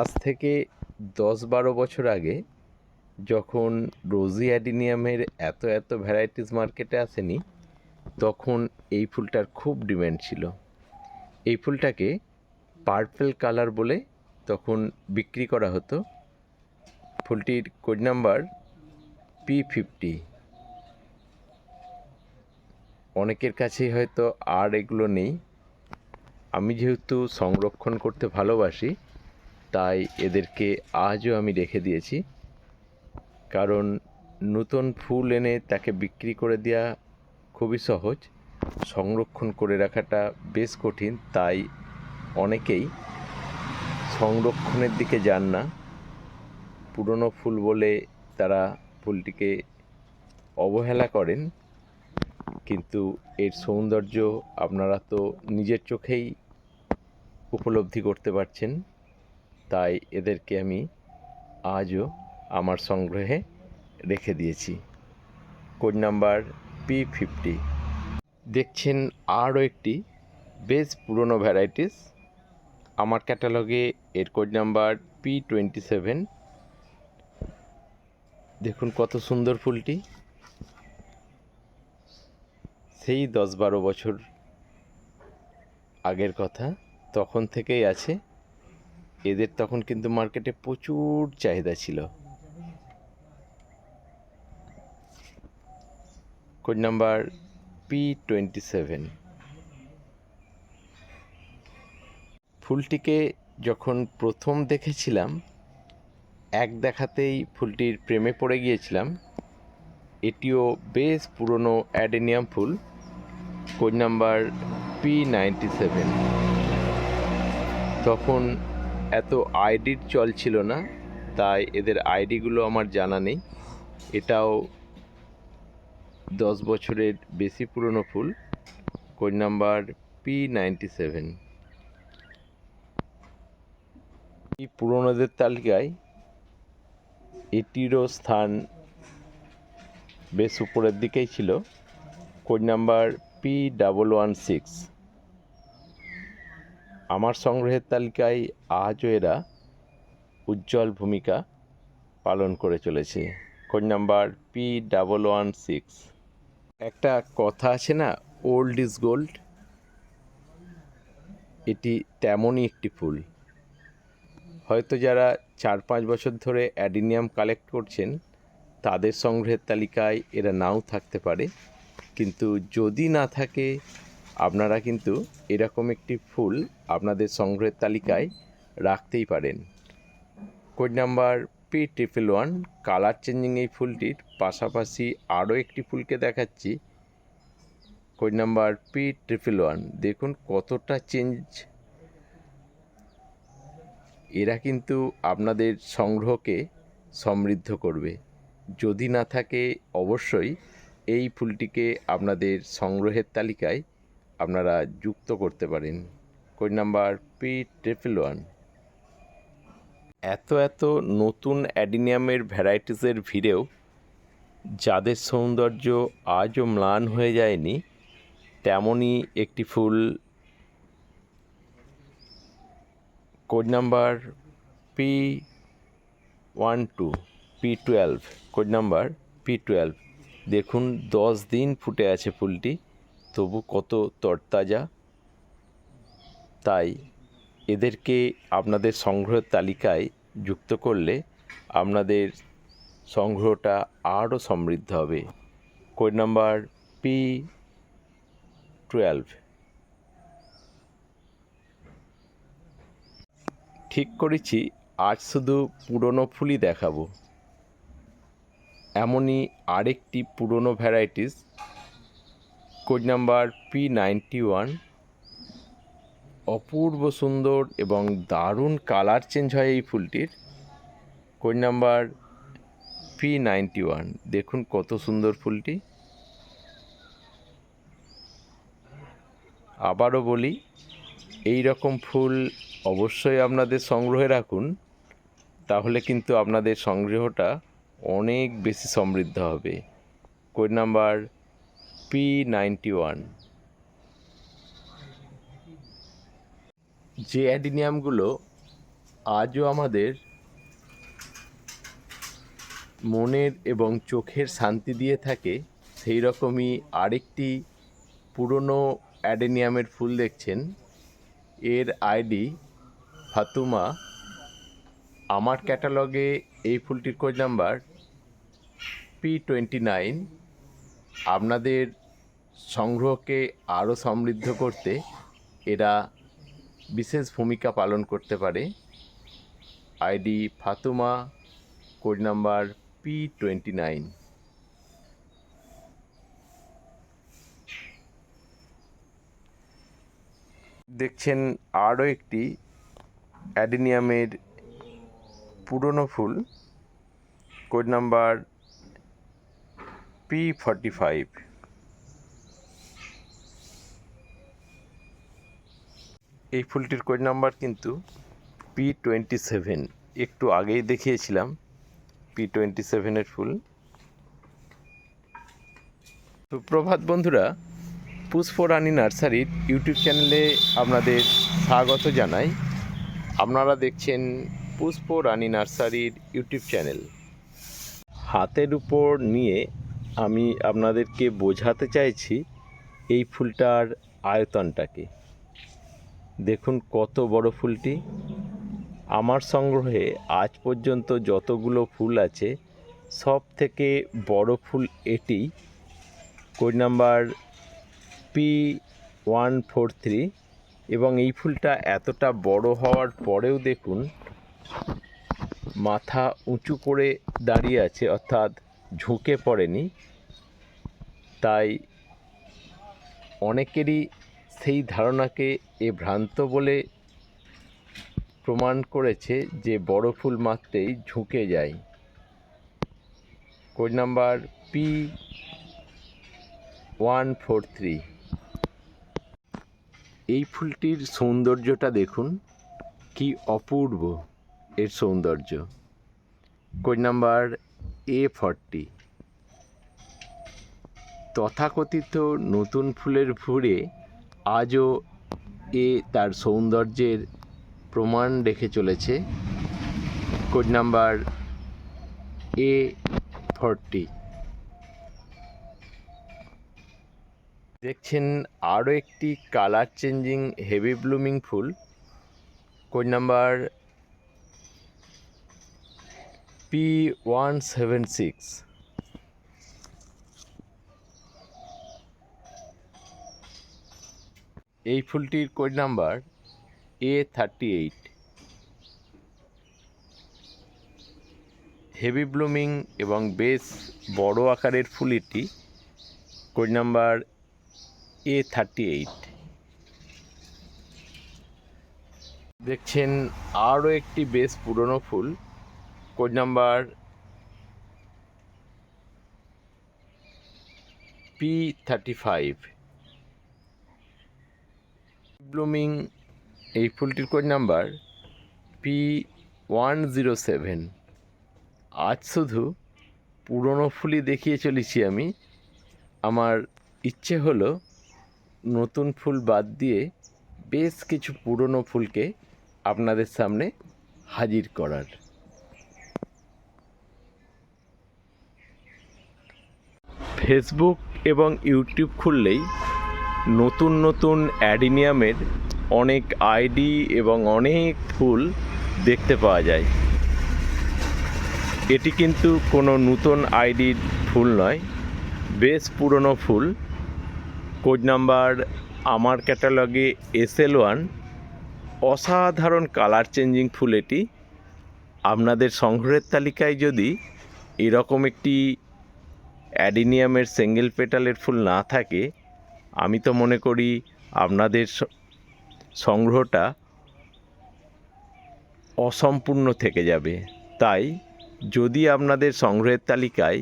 আজ থেকে দশ বারো বছর আগে যখন রোজি অ্যাডিনিয়ামের এত এত ভ্যারাইটিস মার্কেটে আসেনি, তখন এই ফুলটার খুব ডিম্যান্ড ছিল। এই ফুলটাকে পার্পেল কালার বলে তখন বিক্রি করা হতো। ফুলটির কোড নাম্বার পি ফিফটি অনেকের কাছেই হয়তো আর এগুলো নেই। আমি যেহেতু সংরক্ষণ করতে ভালোবাসি তাই এদেরকে আজও আমি রেখে দিয়েছি। কারণ নতুন ফুল এনে তাকে বিক্রি করে দেওয়া খুবই সহজ। সংরক্ষণ করে রাখাটা বেশ কঠিন, তাই অনেকেই সংরক্ষণের দিকে যান না। পুরনো ফুল বলে তারা ফুলটিকে অবহেলা করেন, কিন্তু এর সৌন্দর্য আপনারা তো নিজের চোখেই উপলব্ধি করতে পারছেন। তাই এদেরকে আমি আজও আমার সংগ্রহে রেখে দিয়েছি। কোড নাম্বার পি ফিফটি দেখছেন আরও একটি বেশ পুরনো ভ্যারাইটিস আমার ক্যাটালগে এর code number P twenty seven দেখুন কত সুন্দর ফুলটি। সেই দশ বারো বছর আগের কথা, তখন থেকেই আছে। এদের তখন কিন্তু মার্কেটে প্রচুর চাহিদা ছিল। Code number P twenty seven ফুলটিকে যখন প্রথম দেখেছিলাম, এক দেখাতেই ফুলটির প্রেমে পড়ে গিয়েছিলাম। এটিও বেশ পুরনো অ্যাডেনিয়াম ফুল। Code number P ninety seven তখন এত আইডির চল ছিল না, তাই এদের আইডিগুলো আমার জানা নেই। এটাও দশ বছরের বেশি পুরনো ফুল। Code number P ninety seven এই পুরনোদের তালিকায় এটিরও স্থান বেশ উপরের দিকেই ছিল। Code number P double one six আমার সংগ্রহের তালিকায় আজও এরা উজ্জ্বল ভূমিকা পালন করে চলেছে। Code number P double one six একটা কথা আছে না ওল্ড ইজ গোল্ড এটি তেমনই একটি ফুল। হয়তো যারা চার পাঁচ বছর ধরে অ্যাডিনিয়াম কালেক্ট করছেন, তাদের সংগ্রহের তালিকায় এরা নাও থাকতে পারে। কিন্তু যদি না থাকে আপনারা কিন্তু এরকম একটি ফুল আপনাদের সংগ্রহের তালিকায় রাখতেই পারেন। Code number P triple one colour changing এই ফুলটির পাশাপাশি আরও একটি ফুলকে দেখাচ্ছি। Code number P triple one দেখুন কতটা চেঞ্জ এরা কিন্তু আপনাদের সংগ্রহকে সমৃদ্ধ করবে। যদি না থাকে, অবশ্যই এই ফুলটিকে আপনাদের সংগ্রহের তালিকায় আপনারা যুক্ত করতে পারেন। Code number P triple one এত এত নতুন অ্যাডিনিয়ামের ভ্যারাইটিসের ভিড়েও যাদের সৌন্দর্য আজও ম্লান হয়ে যায়নি, তেমনই একটি ফুল। Code number P one two P twelve code number P twelve দেখুন, দশ দিন ফুটে আছে ফুলটি। তবু কত তরতাজা। তাই এদেরকে আপনাদের সংগ্রহের তালিকায় যুক্ত করলে আপনাদের সংগ্রহটা আরও সমৃদ্ধ হবে। Code number P twelve. ঠিক করেছি, আজ শুধু পুরনো ফুলই দেখাবো। এমনই আরেকটি পুরনো varieties code number P ninety one অপূর্ব সুন্দর এবং দারুণ কালার চেঞ্জ হয় এই ফুলটির। Code number P ninety one দেখুন কত সুন্দর ফুলটি। আবারও বলি, এই রকম ফুল অবশ্যই আপনাদের সংগ্রহে রাখুন, তাহলে কিন্তু আপনাদের সংগ্রহটা অনেক বেশি সমৃদ্ধ হবে। Code number P ninety one যে অ্যাডিনিয়ামগুলো আজও আমাদের মনের এবং চোখের শান্তি দিয়ে থাকে, সেই রকমই আরেকটি পুরনো অ্যাডেনিয়ামের ফুল দেখছেন। এর আইডি ফাতুমা। আমার ক্যাটালগে এই ফুলটির code number P twenty nine আপনাদের সংগ্রহকে আরও সমৃদ্ধ করতে এরা বিশেষ ভূমিকা পালন করতে পারে। ID Fatuma, code number P twenty nine. দেখছেন আরও একটি অ্যাডিনিয়ামের পুরনো ফুল, code number P forty five. এই ফুলটির কোড নাম্বার কিন্তু পি টোয়েন্টি সেভেন একটু আগেই দেখিয়েছিলাম পি টোয়েন্টি সেভেনের ফুল। সুপ্রভাত বন্ধুরা পুষ্পরানী নার্সারির ইউটিউব চ্যানেলে আপনাদের স্বাগত জানাই। আপনারা দেখছেন পুষ্প রানী নার্সারির ইউটিউব চ্যানেল। হাতের উপর নিয়ে আমি আপনাদেরকে বোঝাতে চাইছি এই ফুলটার আয়তনটাকে। দেখুন কত বড় ফুলটি। আমার সংগ্রহে আজ পর্যন্ত যতগুলো ফুল আছে সব থেকে বড় ফুল এটি। Code number P one four three. এবং এই ফুলটা এতটা বড় হওয়ার পরেও দেখুন, মাথা উঁচু করে দাঁড়িয়ে আছে, অর্থাৎ ঝুঁকে পড়েনি। তাই অনেকেরই সেই ধারণাকে এ ভ্রান্ত বলে প্রমাণ করেছে যে বড় ফুল মাত্রেই ঝুঁকে যায়। Code number P one four three এই ফুলটির সৌন্দর্যটা দেখুন, কি অপূর্ব এর সৌন্দর্য। কোড নাম্বার এ ফর্টি তথাকথিত নতুন ফুলের ভুরে আজও এ তার সৌন্দর্যের প্রমাণ রেখে চলেছে। কোড নাম্বার এ ফর্টি দেখছেন আরও একটি কালার চেঞ্জিং হেভি ব্লুমিং ফুল। Code number P one seven six এই ফুলটির code number A thirty eight heavy blooming এবং বেশ বড় আকারের ফুল এটি code number A thirty eight দেখছেন আরও একটি বেশ পুরনো ফুল code number P thirty five blooming এই ফুলটির code number P one zero seven আজ শুধু পুরনো ফুলই দেখিয়ে চলেছি আমি। আমার ইচ্ছে হলো নতুন ফুল বাদ দিয়ে বেশ কিছু পুরনো ফুলকে আপনাদের সামনে হাজির করার। ফেসবুক এবং ইউটিউব খুললেই নতুন নতুন অ্যাডিনিয়ামের অনেক আইডি এবং অনেক ফুল দেখতে পাওয়া যায়। এটি কিন্তু কোনো নতুন আইডির ফুল নয়, বেশ পুরনো ফুল। কোড নাম্বার আমার ক্যাটালগে এস এল ওয়ান, অসাধারণ কালার চেঞ্জিং ফুল এটি। আপনাদের সংগ্রহের তালিকায় যদি এরকম একটি অ্যাডিনিয়ামের সিঙ্গেল পেটালের ফুল না থাকে আমি তো মনে করি আপনাদের সংগ্রহটা অসম্পূর্ণ থেকে যাবে। তাই যদি আপনাদের সংগ্রহের তালিকায়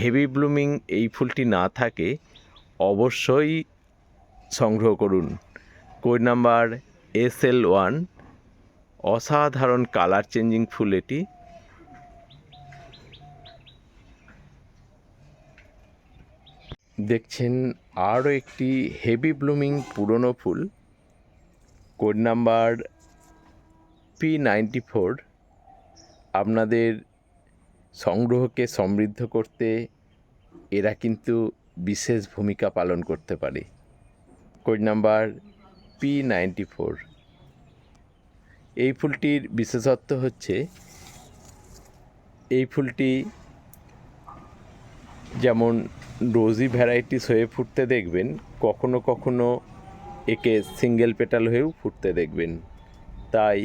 হেভি ব্লুমিং এই ফুলটি না থাকে, অবশ্যই সংগ্রহ করুন। Code number S L one অসাধারণ কালার চেঞ্জিং ফুল এটি। দেখছেন আরও একটি হেভি ব্লুমিং পুরনো ফুল। Code number P ninety four. আপনাদের সংগ্রহকে সমৃদ্ধ করতে এরা কিন্তু বিশেষ ভূমিকা পালন করতে পারে। Code number P ninety four. এই ফুলটির বিশেষত্ব হচ্ছে, এই ফুলটি যেমন রোজি ভ্যারাইটিস হয়ে ফুটতে দেখবেন, কখনো কখনো একে সিঙ্গেল পেটাল হয়েও ফুটতে দেখবেন। তাই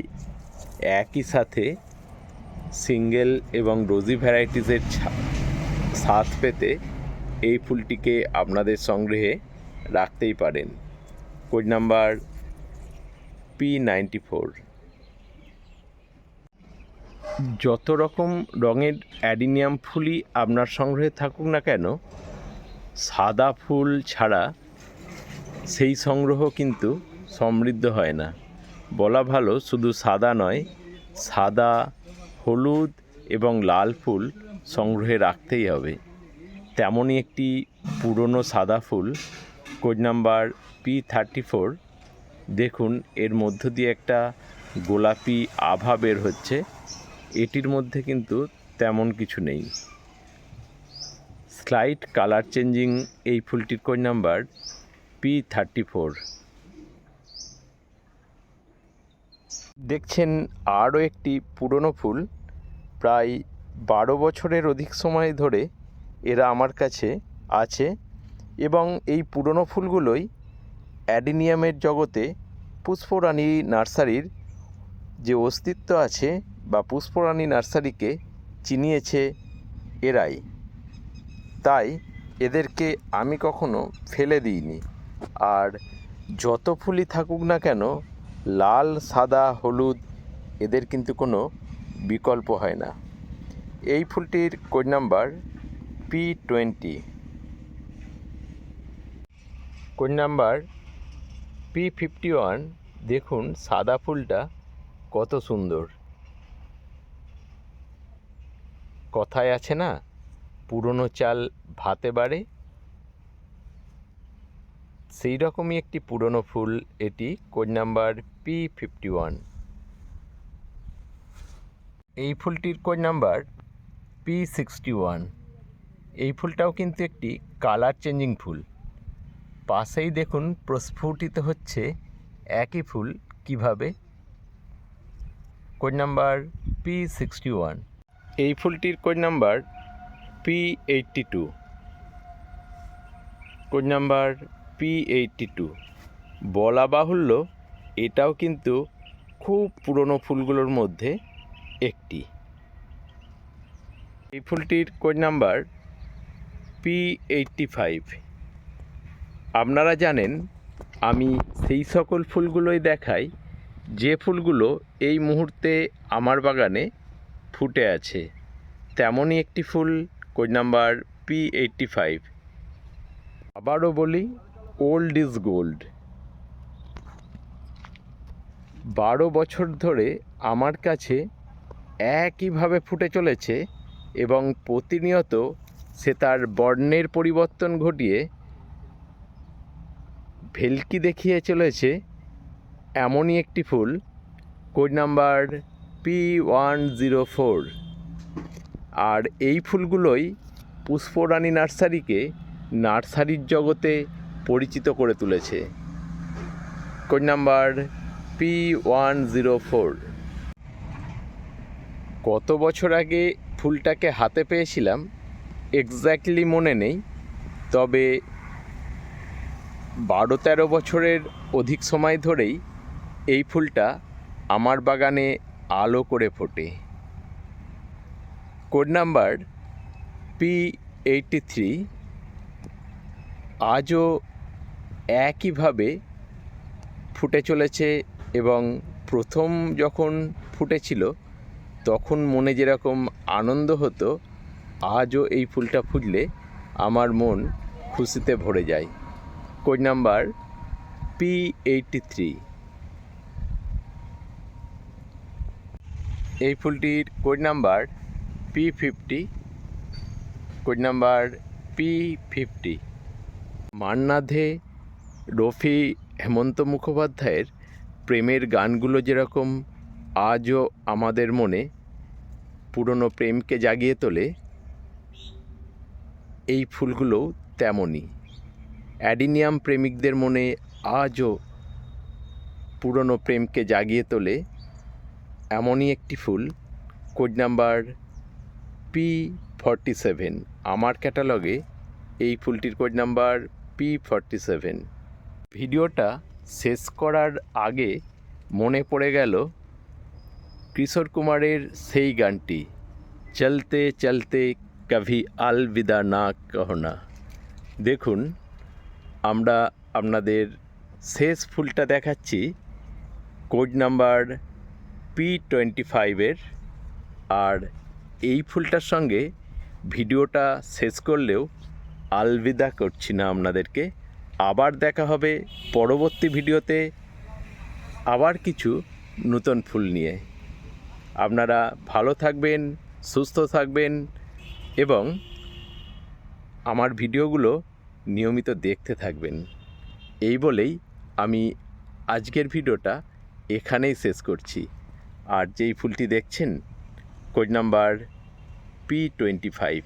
একই সাথে সিঙ্গেল এবং রোজি ভ্যারাইটিসের স্বাদ পেতে এই ফুলটিকে আপনাদের সংগ্রহে রাখতেই পারেন। Code number P ninety four যত রকম রঙের অ্যাডিনিয়াম ফুলই আপনার সংগ্রহে থাকুক না কেন, সাদা ফুল ছাড়া সেই সংগ্রহ কিন্তু সমৃদ্ধ হয় না। বলা ভালো, শুধু সাদা নয়, সাদা, হলুদ এবং লাল ফুল সংগ্রহে রাখতেই হবে। তেমনই একটি পুরনো সাদা ফুল, code number P thirty four, দেখুন, এর মধ্য দিয়ে একটা গোলাপি আভা বের হচ্ছে। এটির মধ্যে কিন্তু তেমন কিছু নেই। স্লাইট কালার চেঞ্জিং এই ফুলটির code number P thirty four দেখছেন আরও একটি পুরনো ফুল। প্রায় বারো বছরের অধিক সময় ধরে এরা আমার কাছে আছে এবং এই পুরনো ফুলগুলোই অ্যাডিনিয়ামের জগতে পুষ্পরানী নার্সারির যে অস্তিত্ব আছে বা পুষ্পরানী নার্সারিকে চিনিয়েছে এরাই। তাই এদেরকে আমি কখনো ফেলে দিইনি। আর যত ফুলই থাকুক না কেন, লাল, সাদা, হলুদ, এদের কিন্তু কোনো বিকল্প হয় না। এই ফুলটির code number P twenty. Code number P fifty one, দেখুন সাদা ফুলটা কত সুন্দর। কথায় আছে না, পুরনো চাল ভাতে বাড়ে। সেই রকমই একটি পুরনো ফুল, এটি code number P fifty one এই ফুলটির code number P sixty one এই ফুলটাও কিন্তু একটি কালার চেঞ্জিং ফুল। পাশেই দেখুন, প্রস্ফুটিত হচ্ছে একই ফুল কীভাবে? Code number P sixty one এই ফুলটির code number P eighty two code number P eighty two বলা বাহুল্য, এটাও কিন্তু খুব পুরনো ফুলগুলোর মধ্যে একটি। এই ফুলটির code number P eighty five আপনারা জানেন, আমি সেই সকল ফুলগুলোই দেখাই, যে ফুলগুলো এই মুহূর্তে আমার বাগানে ফুটে আছে। তেমনই একটি ফুল code number P eighty five আবারও বলি ওল্ড ইজ গোল্ড বারো বছর ধরে আমার কাছে একইভাবে ফুটে চলেছে এবং প্রতিনিয়ত সে তার বর্ণের পরিবর্তন ঘটিয়ে ভেলকি দেখিয়ে চলেছে। এমনই একটি ফুল code number P one zero four আর এই ফুলগুলোই পুষ্পরানী নার্সারিকে নার্সারির জগতে পরিচিত করে তুলেছে। Code number P one zero four কত বছর আগে ফুলটাকে হাতে পেয়েছিলাম এক্স্যাক্টলি মনে নেই, তবে বারো তেরো বছরের অধিক সময় ধরেই এই ফুলটা আমার বাগানে আলো করে ফোটে। Code number P eighty three আজও একইভাবে ফুটে চলেছে এবং প্রথম যখন ফুটেছিল, তখন মনে যেরকম আনন্দ হতো, আজও এই ফুলটা ফুটলে আমার মন খুশিতে ভরে যায়। Code number P eighty three এই ফুলটির code number P fifty code number P fifty Manna Dey Rafi Hemanta মুখোপাধ্যায়ের প্রেমের গানগুলো যেরকম আজও আমাদের মনে পুরনো প্রেমকে জাগিয়ে তোলে, এই ফুলগুলো তেমনই। অ্যাডিনিয়াম প্রেমিকদের মনে আজও পুরনো প্রেমকে জাগিয়ে তোলে এমনই একটি ফুল, code number P forty seven আমার ক্যাটালগে এই ফুলটির code number P forty seven ভিডিওটা শেষ করার আগে মনে পড়ে গেল কিশোর কুমারের সেই গানটি, চলতে চলতে কভি আলবিদা না কহনা দেখুন, আমরা আপনাদের শেষ ফুলটা দেখাচ্ছি, কোড নাম্বার পি টোয়েন্টি ফাইভের আর এই ফুলটার সঙ্গে ভিডিওটা শেষ করলেও আলবিদা করছি না আপনাদেরকে। আবার দেখা হবে পরবর্তী ভিডিওতে আবার কিছু নতুন ফুল নিয়ে। আপনারা ভালো থাকবেন, সুস্থ থাকবেন এবং আমার ভিডিওগুলো নিয়মিত দেখতে থাকবেন। এই বলেই আমি আজকের ভিডিওটা এখানেই শেষ করছি। আর যেই ফুলটি দেখছেন code number P twenty five